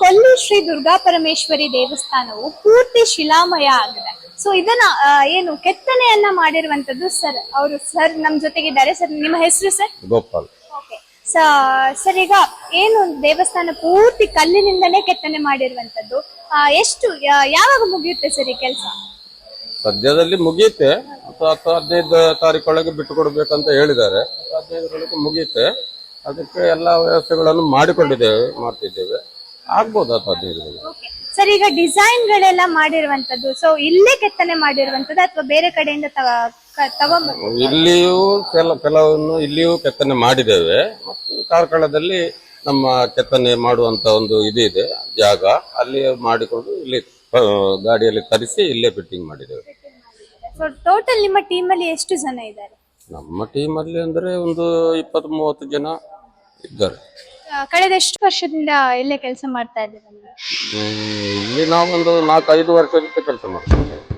ಕೊಲ್ಲಿ ಶ್ರೀ ದುರ್ಗಾ ಪರಮೇಶ್ವರಿ ದೇವಸ್ಥಾನವು ಪೂರ್ತಿ ಶಿಲಾಮಯ ಆಗಿದೆ. ಸೊ ಇದನ್ನ ಏನು ಕೆತ್ತನೆಯನ್ನ ಮಾಡಿರುವಂತದ್ದು ಸರ್ ಅವರು ಸರ್ ನಮ್ ಜೊತೆಗಿದ್ದಾರೆ ಸರ್ ನಿಮ್ಮ ಹೆಸರು ಸರ್ ಗೋಪಾಲ್. ಓಕೆ ಸರ್ ಈಗ ಏನು ದೇವಸ್ಥಾನ ಪೂರ್ತಿ ಕಲ್ಲಿನಿಂದನೇ ಕೆತ್ತನೆ ಮಾಡಿರುವಂತದ್ದು ಎಷ್ಟು ಯಾವಾಗ ಮುಗಿಯುತ್ತೆ ಸರ್ ಈ ಕೆಲಸ? ಸದ್ಯದಲ್ಲಿ ಮುಗಿಯುತ್ತೆ. ಹತ್ತು ಹದಿನೈದು ತಾರೀಕೊಳಗೆ ಬಿಟ್ಟು ಕೊಡ್ಬೇಕಂತ ಹೇಳಿದ್ದಾರೆ. ಹದಿನೈದರೊಳಗೆ ಮುಗಿಯುತ್ತೆ. ಅದಕ್ಕೆ ಎಲ್ಲ ವ್ಯವಸ್ಥೆಗಳನ್ನು ಮಾಡಿಕೊಂಡಿದ್ದೇವೆ ಮಾಡ್ತಿದ್ದೇವೆ. ಆಗ್ಬೋದು ಹತ್ತು ಹದಿನೈದರೊಳಗೆ ಸರ್ ಈಗ ಡಿಸೈನ್ ಗಳೆಲ್ಲ ಮಾಡಿರುವಂತದ್ದು ಸೊ ಇಲ್ಲೇ ಕೆತ್ತನೆ ಮಾಡಿರುವಂತದ್ದು ಅಥವಾ ಬೇರೆ ಕಡೆಯಿಂದ ತಗ- ಕ- ಇಲ್ಲಿಯೂ ಕೆಲ ಕೆಲವನ್ನು ಇಲ್ಲಿಯೂ ಕೆತ್ತನೆ ಮಾಡಿದ್ದೇವೆ. ಮತ್ತು ಕಾರ್ಕಳದಲ್ಲಿ ನಮ್ಮ ಕೆತ್ತನೆ ಮಾಡುವಂತ ಒಂದು ಇದು ಇದೆ ಜಾಗ. ಅಲ್ಲಿ ಮಾಡಿಕೊಂಡು ಇಲ್ಲಿ ಆ, ಗಾಡಿಯಲ್ಲಿ ತರಿಸಿ ಇಲ್ಲೇ ಫಿಟ್ಟಿಂಗ್ ಮಾಡಿದ್ದೇವೆ. ಸೊ ಟೋಟಲ್ ನಿಮ್ಮ ಟೀಮ್ ಅಲ್ಲಿ ಎಷ್ಟು ಜನ ಇದ್ದಾರೆ? ನಮ್ಮ ಟೀಮ್ ಅಲ್ಲಿ ಅಂದ್ರೆ ಒಂದು ಇಪ್ಪತ್ತು ಮೂವತ್ತು ಜನ ಇದ್ದಾರೆ. ಕಳೆದ ಎಷ್ಟು ವರ್ಷದಿಂದ ಇಲ್ಲೇ ಕೆಲಸ ಮಾಡ್ತಾ ಇದ್ದೀರಾ ಇಲ್ಲಿ ನಾವೊಂದು ನಾಲ್ಕೈದು ವರ್ಷದಿಂದ ಕೆಲಸ ಮಾಡ್ತೀವಿ